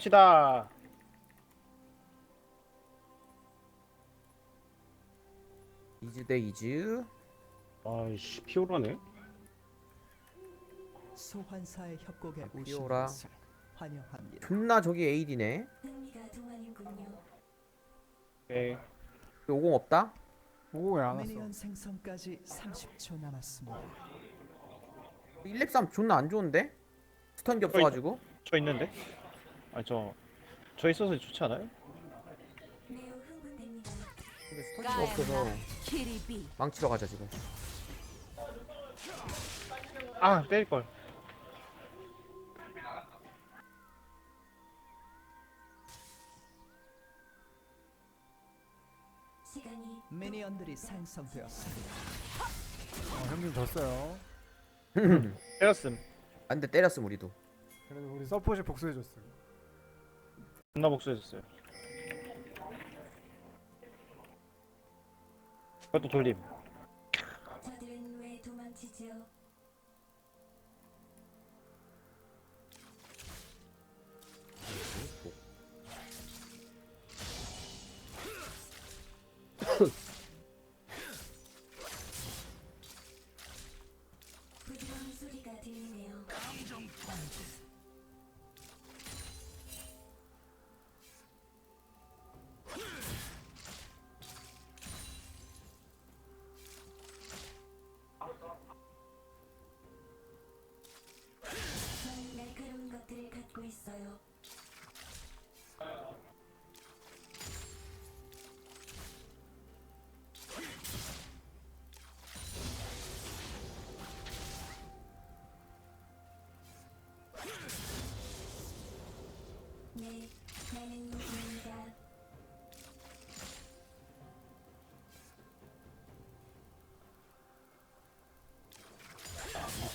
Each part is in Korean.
갑시다. 이즈 대 이즈 아이씨 피오라네. 소환사의 협곡에 오신 피오라. 것을 환영합니다. 존나 저기 AD네 흥미가 동안이군요. 오케이. 50 없다? 오고 왜안 왔어? 미니언 생성까지 30초 남았습니다. 1렙3 존나 안 좋은데? 스턴이 없어가지고 저 있는데? 아니 저. 저 있어서 좋지 않아요? 근데 스턴이 없어서 키리비. 망치러 가자 지금 아 때릴 걸. 시간이 미니언들이 생성되었습니다. 어, 형님 졌어요. 때렸음. 안돼 때렸음 우리도 그래도 우리 서폿이 복수해줬어요. 존나 복수해줬어요. 그것도 돌림.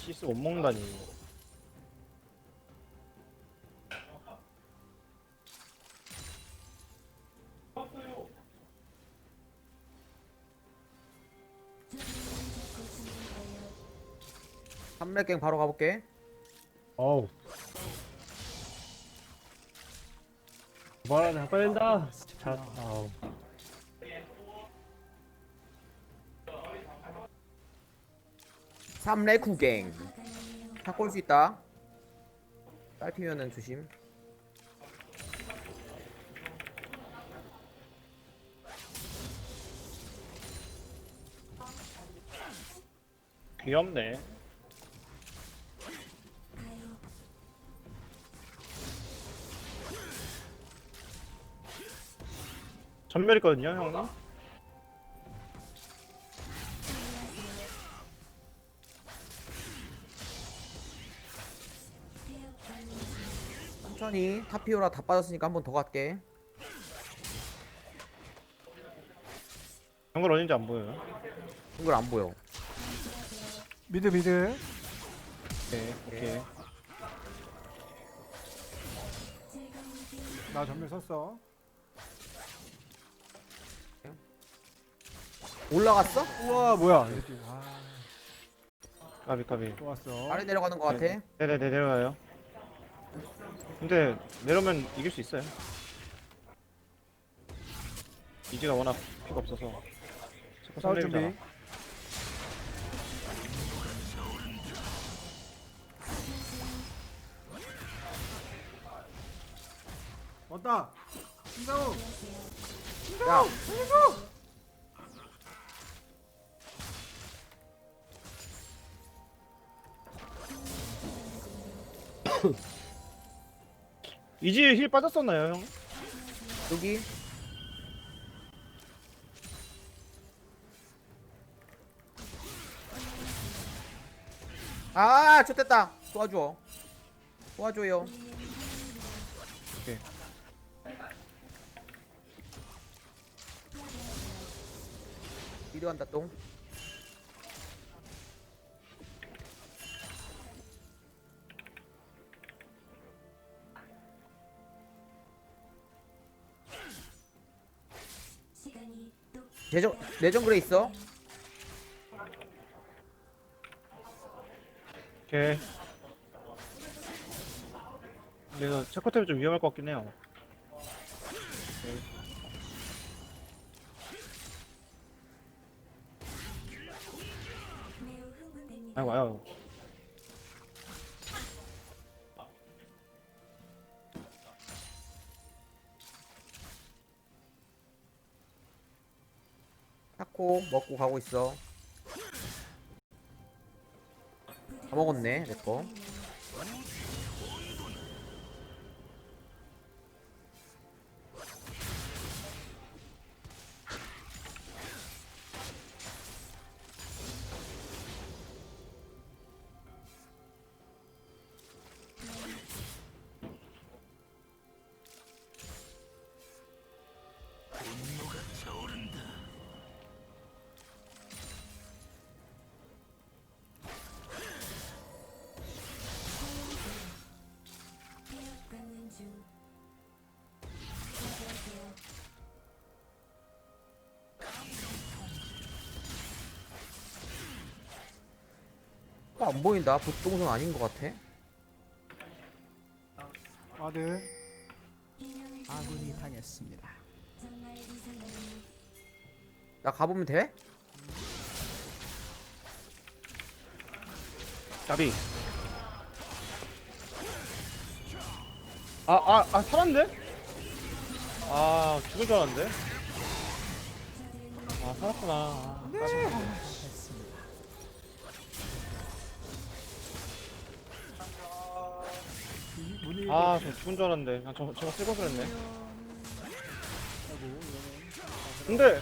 시스 못 먹는다니. 3렙갱 바로 가볼게 어우. 말하네, 빨린다. 자, 아우. 삼렙 구갱 화가 나네요. 바꿀 수 있다 딸피면은 조심 귀엽네. 전멸이거든요, 형님. 천천히 타피오라 다 빠졌으니까 한 번 더 갈게 정글 어딘지 안 보여요. 이걸 안 보여 미드 미드. 오케이, 오케이. 즐거운 게임. 나 전멸 썼어. 올라갔어? 우와 뭐야? 이 새끼. 아, 까비, 까비. 또 왔어. 아래 내려가는 거 같아 네네네, 내려가요. 근데, 내려오면 이길 수 있어요. 이지가 워낙 피가 없어서. 자꾸 싸울 준비. 선택이잖아. 왔다. 신다우. 야 이지 힐 빠졌었나요, 형? 여기? 아 좋됐다. 도와줘. 도와줘요. 오케이. 미드 간다 똥 내정 내정글에 있어 오케이. 그래서 체코 때문에 좀 위험할 것 같긴 해요. 흥분됩니다. 아이고 타코 먹고 가고 있어. 다 먹었네, 내 거. 안 보인다. 보통은 아닌 것 같아. 아들. 비명을 아군이 당했습니다. 나 가보면 돼? 까비. 아, 아, 아, 살았는데? 아, 죽을 줄 알았는데? 아, 살았구나. 아, 까 아, 저 죽은 줄 알았는데. 아, 저, 제가 쓸거 그랬네. 근데,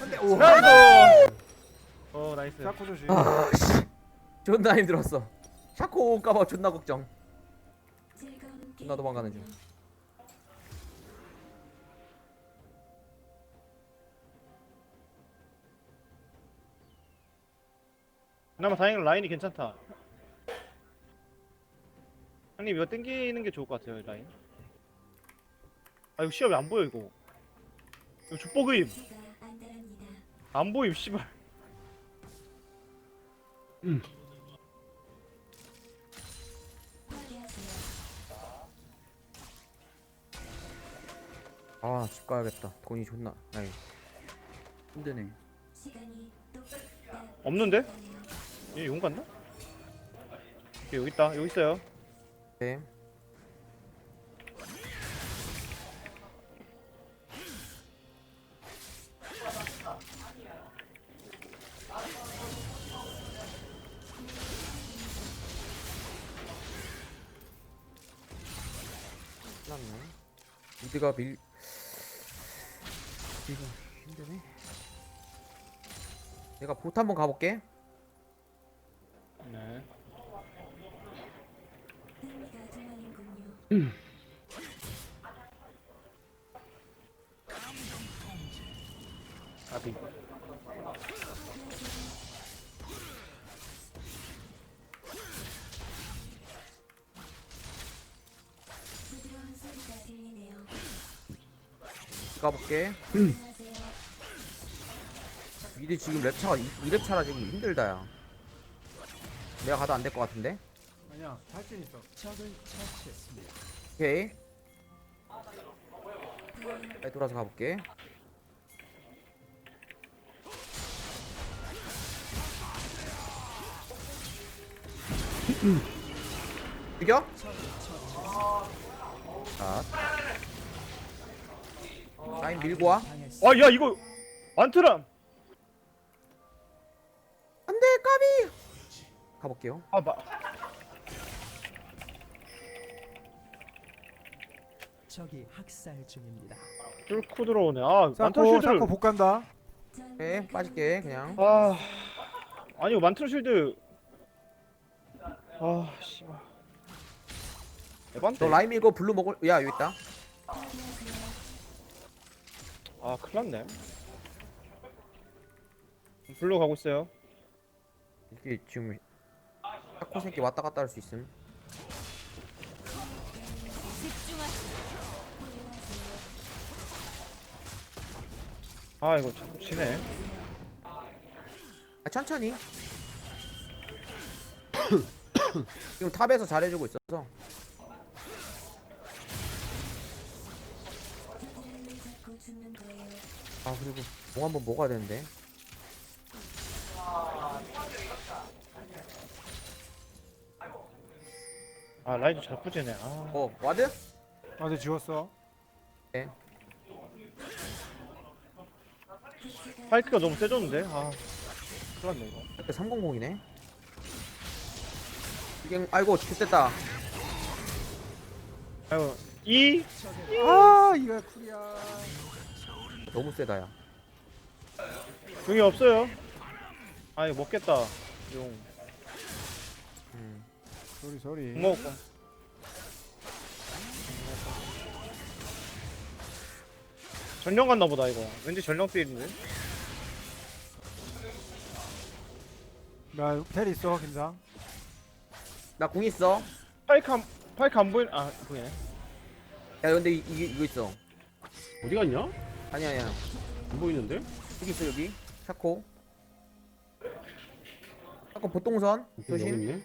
근데 오. 나이스! 어, 나이스. 자꾸 조심. 아, 씨. 존나 힘들었어. 샤코 올까봐 존나 걱정. 존나 도망가는 중. 그나마 다행히 라인이 괜찮다. 형님, 이거 땡기는 게 좋을 것 같아요, 이 라인. 아, 이거 시야 왜안 보여, 이거? 이거 족보그임. 안 보임, 씨발. 파괴하세요. 아, 집 가야겠다. 돈이 존나. 아이. 힘드네. 없는데? 얘 용 갔나? 얘 여기 있다. 여기 있어요. 네. 끝났네. 미드가 밀. 이거 힘드네. 내가 보트 한번 가볼게. 네. 흥미가 동안이군요. 아비. 가볼게. 미드 지금 랩차가 2랩 차라 지금 힘들다 야. 내가 가도 안 될 것 같은데. 아니야. 할수 있어. 오케이. 빨리 돌아서 가볼게. 이겨? 자. 라인 밀고 와. 아, 야, 이거 안트람. 안돼 까비. 가볼게요. 아, 마. 적이 학살 중입니다. 뚫고 들어오네. 아, 만트로 자꾸 실드를. 자꾸 복 간다. 전 오케이 빠질게 그냥. 아. 아니, 이거 만트로 실드. 아, 씨발. 에반데? 너 라인 밀고 블루 먹을. 야 여기 있다. 아, 큰일 났네. 블루 가고 있어요. 이게 지금 타코 새끼 왔다 갔다 할 수 있음. 아 이거 자꾸 치네 아, 천천히. 지금 탑에서 잘해주고 있어서. 아 그리고 뭐 한번 먹어야 되는데. 아 라이즈 자꾸 치네 아 어 와드? 아, 근데 지웠어. 네. 파이크가 너무 세졌는데. 아. 큰일 났네 이거. 이렇게 300이네 이게 아이고 죽겠다 아이고 이아 이거 쿨이야. 너무 세다 야 용이 없어요. 아 이거 먹겠다. 용. 음. 소리 소리. 못 먹을 전령 갔나 보다 이거. 왠지 전령 필인데. 나 텔 있어 김상. 나 궁 있어 파이크 안 파이크 안 보인 아 보이네. 야 근데 이, 이, 이거 있어 어디 갔냐? 아니 아니야 안 보이는데? 여기 있어 여기 샤코 샤코 보통선 여기 조심 있네.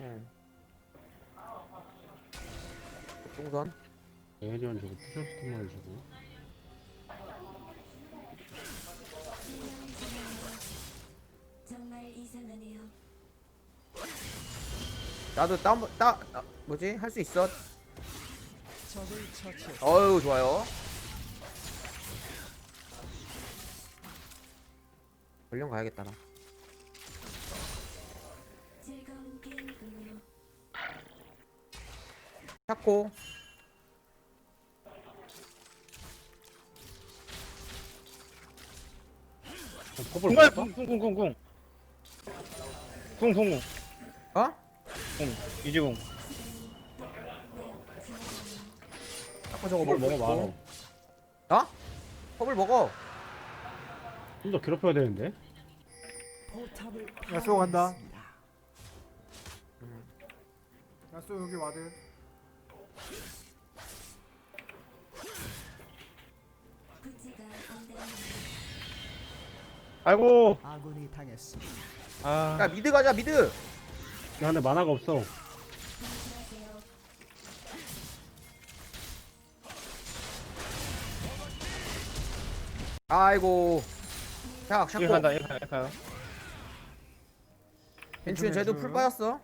응. 보통선 에리언 저거 푸셔스만 주고. 나도 따, 따 아, 뭐지 할 수 있어. 어유 좋아요 전령 가야겠다 나 중간에 먹을까? 쿵쿵쿵쿵. 쿵쿵쿵. 어? 쿵. 이지궁. 샤코 저거 먹고 먹어. 말어. 어? 컵을 먹어 좀 더 괴롭혀야 되는데. 야쏘 간다. 야쏘 여기 와드. 아이고. 아군이 당했습니다. 아. 야 미드 가자 미드 야 근데 만화가 없어. 아이고. 자 이거 샤코. 간다 이거 간다 이거 간다. 벤츠는 쟤도 풀 빠졌어.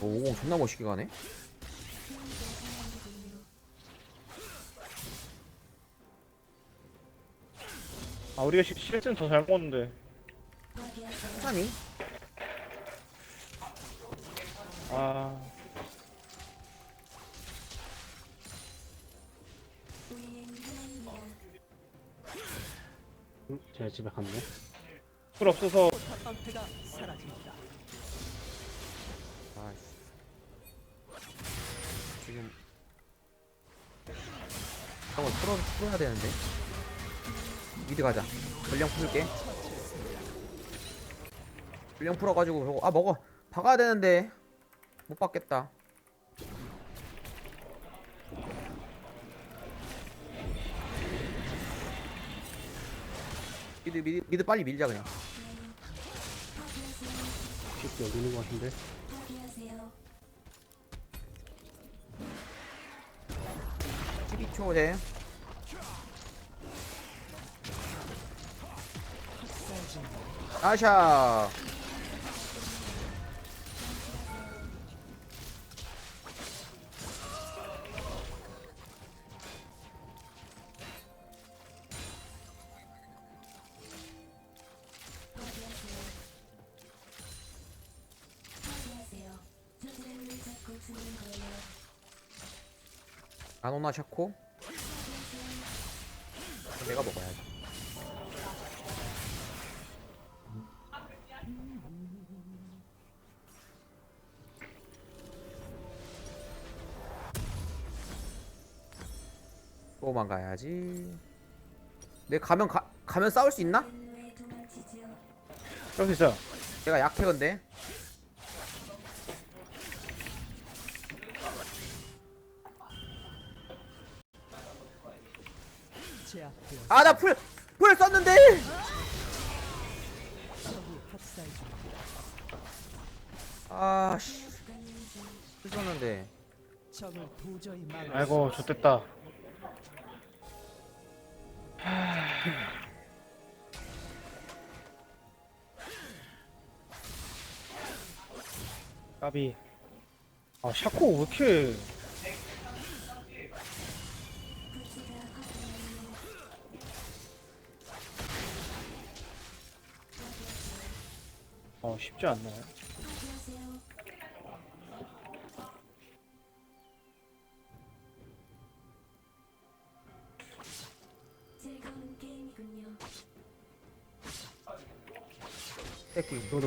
오, 오공 존나 멋있게 가네 아 우리가 시- 실제는 더 잘 먹었는데. 파괴하세요. 천천히 아. 우리는 하나입니다. 응? 제 집에 갔네. 풀 없어서 사라집니다. 아이씨 지금 저걸 풀어, 풀어야 되는데 미드 가자 전령 풀게 전령 풀어가지고 저거 아 먹어 박아야 되는데 못 박겠다 미드 미드 미드 빨리 밀자 그냥. 집 여기 있는 것 같은데. 파괴하세요. 12초 돼 아샤? 아노나 샤코 내가 먹어야지 또만 가야지 내 가면 가, 가면 싸울 수 있나? 여기 있어. 내가 약해 제압되어 아나 풀! 풀 썼는데! 아씨 적을 도저히 막을 아이고 좋됐다 까비. 아 샤코 왜 이렇게 어 쉽지 게임이군요. 새끼 도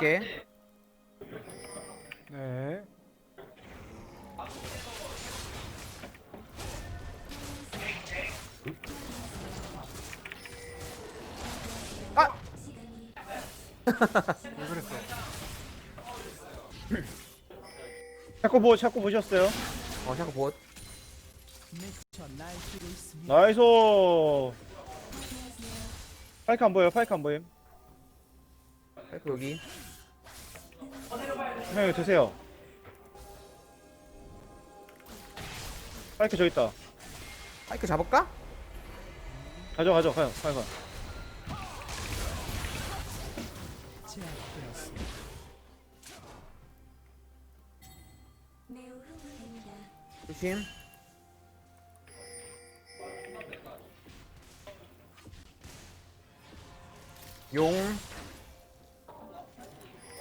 너 불러줄게 네. 시간이 왜 그랬어? 샤코 보 샤코 보셨어요? 어 잠깐 보. 나이스 파이크 안 보여요 파이크 안 보임 파이크 여기 형 이거 드세요. 파이크 저기 있다. 파이크 잡을까? 가져 가져 가요 가요 가요. 조심. 용.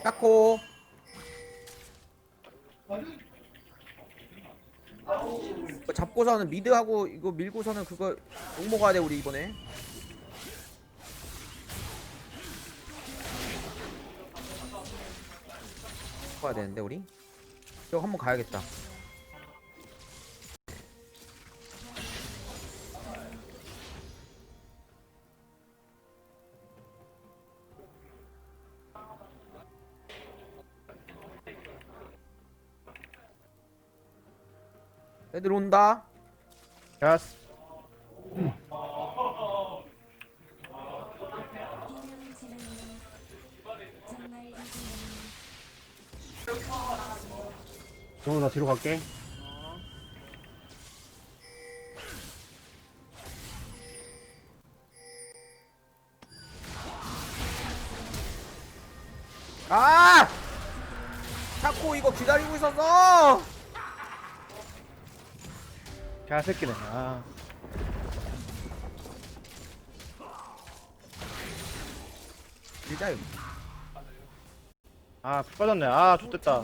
깎고 잡고서는 미드하고 이거 밀고서는 그거 용 먹어야 돼 우리 이번에. 가야 되는데 우리? 저거 한번 가야겠다 애들 온다 야스 정우 나 뒤로 갈게. 아! 자꾸 이거 기다리고 있었어! 개새끼네 아 진짜 아, 불 빠졌네. 아, 좋됐다.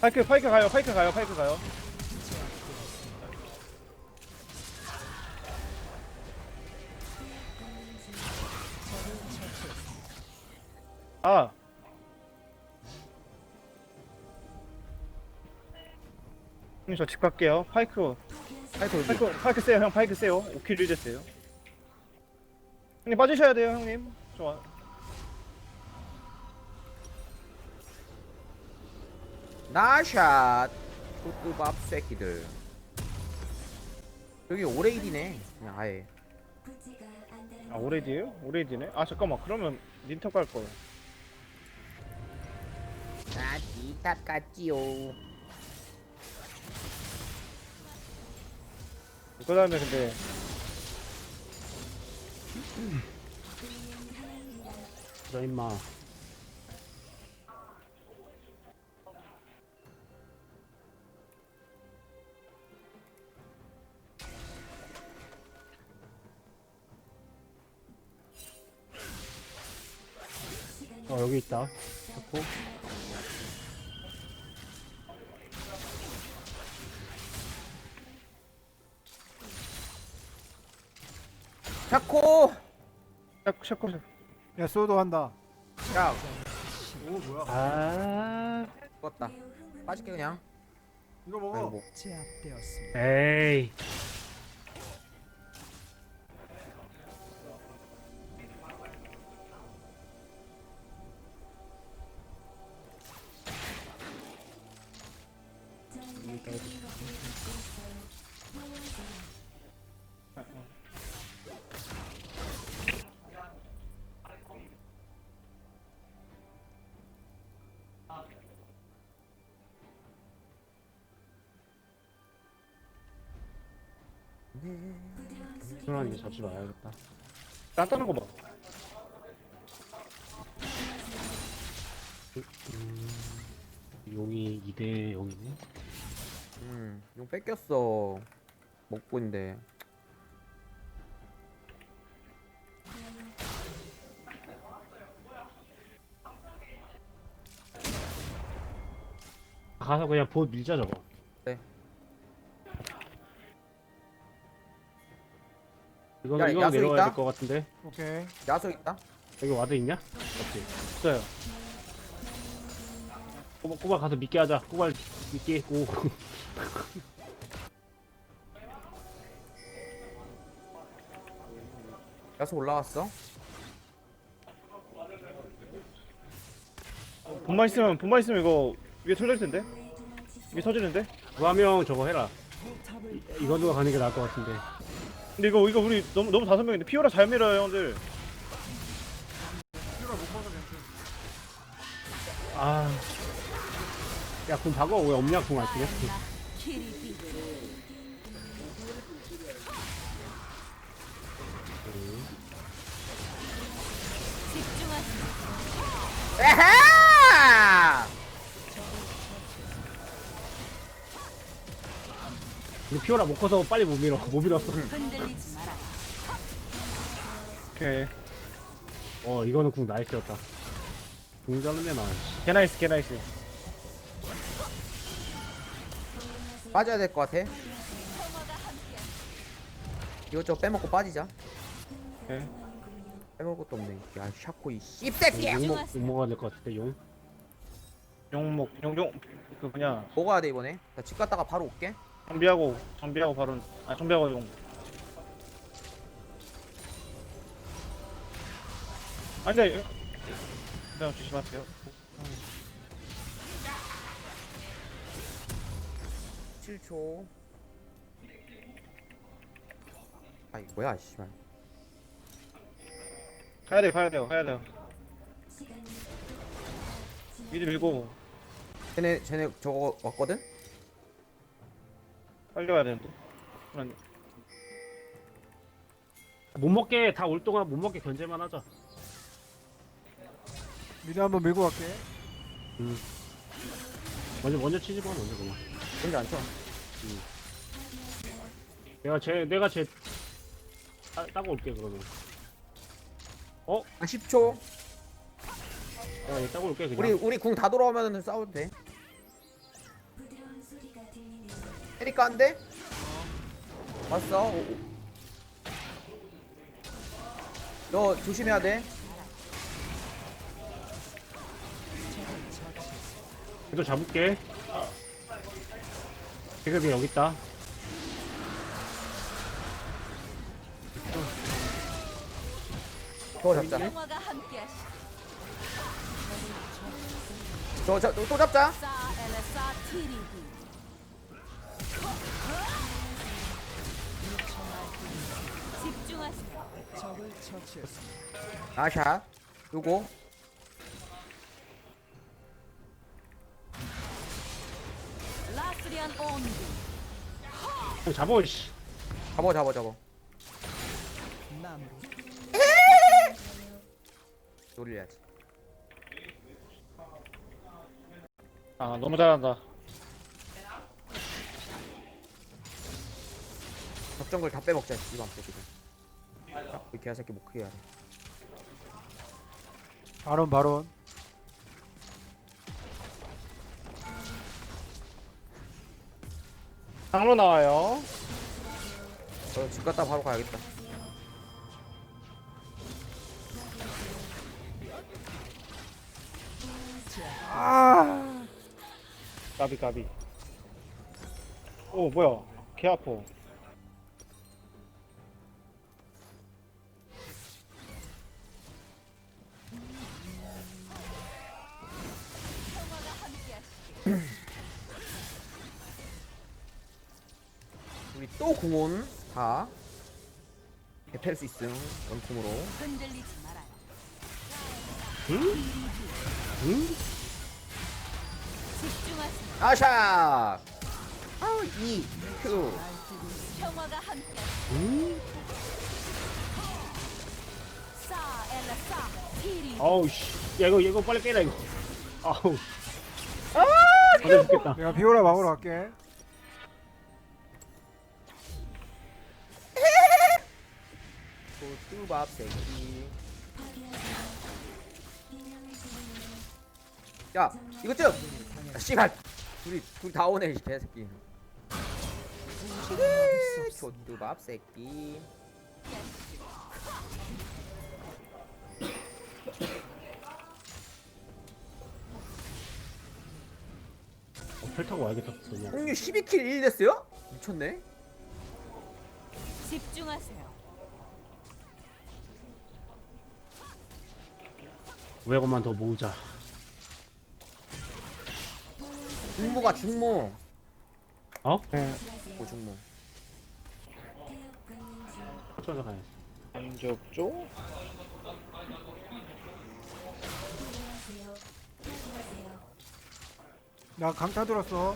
파이크, 파이크 가요, 파이크 가요, 파이크 가요. 형님, 저 집 갈게요. 파이크, 파이크 파이크, 파이크 세요, 형, 파이크 세요. 5킬 1 됐어요. 형님, 빠지셔야 돼요, 형님. 좋아. 나샷 굿뚜밥 새끼들 여기 오레이디네 그냥 아예. 아, 오레디에요? 오레디네? 아, 잠깐만. 그러면 닌터 갈 걸. 나 디탑 같지요 그 다음에 근데 너 임마. 어 여기 있다. 잡고. 샤코 샤코, 샤코, 샤코. 야 소도 한다. 야 오 뭐야? 아 죽었다 빠질게 그냥 이거 먹어. 제압되었습니다. 에이. 편안하게 잡지 마야겠다. 딴딴한 거 봐. 음, 용이 2대 0이네. 음용 뺏겼어 먹고 있는데 가서 그냥 보호 밀자 저거. 이거 야, 이거 야수 내려와야 있다? 될 것 같은데. 오케이. 야수 있다 여기 와드 있냐? 없지. 있어요. 꼬박 꼬박 가서 믿게 하자. 꼬박 믿게 고. 야수 올라왔어 분만 있으면 분만 있으면 이거 위에 터질 텐데. 위에 터지는데. 그하명 저거 해라. 이- 이거 누가 가는 게 나을 것 같은데. 근데 이거 이거 우리 너무 너무 다섯 명인데 피오라 잘 밀어요 형들. 피가 못 먹어서 괜찮아. 아. 야, 그럼 박어. 왜 없냐? 궁안 쓰냐? 에헤 근데 피오라 못 커서 빨리 못 밀어. 못 밀었어. 오케이. 어, 이거는 궁 나이스였다. 궁 자르면 나. 개나이스 개나이스. 빠져야 될 것 같아 이것저것 빼먹고 빠지자 오케이. 빼먹을 것도 없네 야 샤코 이 씹새끼야 용, 먹, 용 먹어야 될것 같은데, 용. 용목 용용 그 뭐냐 먹어야 돼 이번에 나 집 갔다가 바로 올게 정비하고 정비하고 바로 아 정비하고 용. 아니 근데 그냥 조심하세요. 7초 아 이거 뭐야 씨발 가야 돼 가야 돼요 가야 돼요. 시간이 미리 밀고 쟤네 쟤네 저거 왔거든? 빨리 와야 되는데. 그런 못 먹게 다 올 동안 못 먹게 견제만 하자. 미리 한번 밀고 갈게. 먼저 먼저 치지 마, 먼저 그냥. 근데 안 쳐. 내가 쟤 내가 쟤 따, 따고 올게 그러면. 아 10초 내가 얘 따고 올게 그냥. 우리 우리 궁 다 돌아오면 싸워도 돼 테리까 안 돼? 왔어 오, 오. 너 조심해야 돼 이거 잡을게. 지금 여기 있다. 저거 잡자 잡, 또 잡자 아샷 요거. 그냥 잡어 씨. 잡아 잡아 잡아 놀려야지. 아 너무 잘한다. 적정글 다 빼먹자 이밤 새끼들 이 개새끼 못 크게 돼 바론 바론. 장로 나와요. 저집 갔다 바로 가야겠다 까비 까비. 어 뭐야 개 아파 궁온 다 대패할 수 있음 원콤으로 흔들리지 말아요. 응? 집중하세요. 아샤 아우 이 큐. 평화가 함께. 응? 싸 엘라 싸. 피리. 아우 씨. 야 이거 이거 빨리 깨라 이거. 아우. 아 죽겠다. 내가 비오라 막으러 갈게. 뚜밥 새끼 야 이것 좀 아, 씨발 둘이 둘다 오네 이 개새끼 고뚜밥 새끼 어, 펠 타고 와야겠다. 그냥. 홍유 12킬 1 됐어요? 미쳤네 집중하세요. 500원만 더 모으자. 중모가 중모 어? 고 중모 저저 가야지. 안접죠? 나 강타 들었어.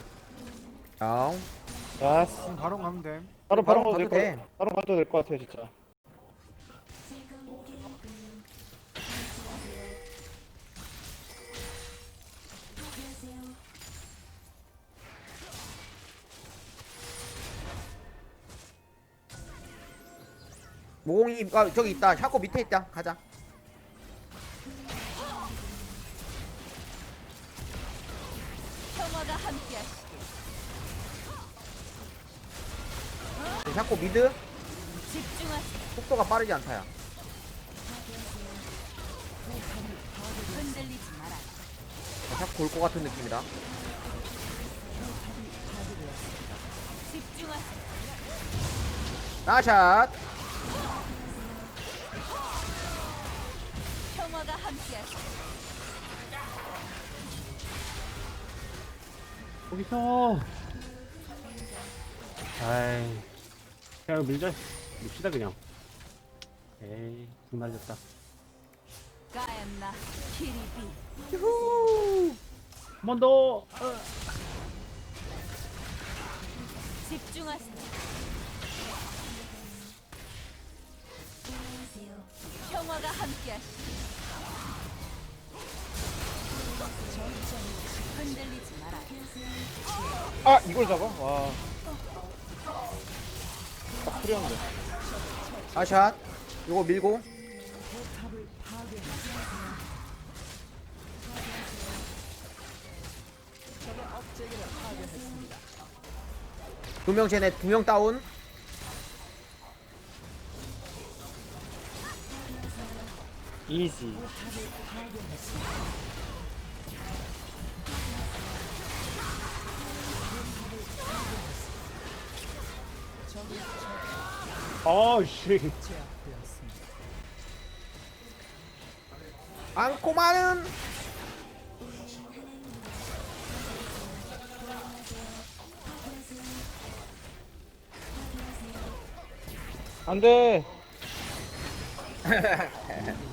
다음 야 그럼 바로 가면 돼. 바로 바로 가도 가도 될것 돼. 같아 바로 가도 될 것 같아요 진짜 모공이 아 저기 있다 샤코 밑에 있다 가자 평화가 함께하시길. 샤코 미드 집중하세요. 속도가 빠르지 않다야 흔들리지 말아요. 샤코 올 것 같은 느낌이다 집중하세요. 나샷 거기서. 아이. 야 이거 밀자. 밉시다 그냥. 에이 궁 날렸다. 유후 한번 더. 어. 집중하세요. 평화가 말 아 이걸 잡아? 와딱 풀렸는데. 나샷. 요거 밀고. 두 명 쟤네 두 명 다운. 이지 아씨. 안고마는 안돼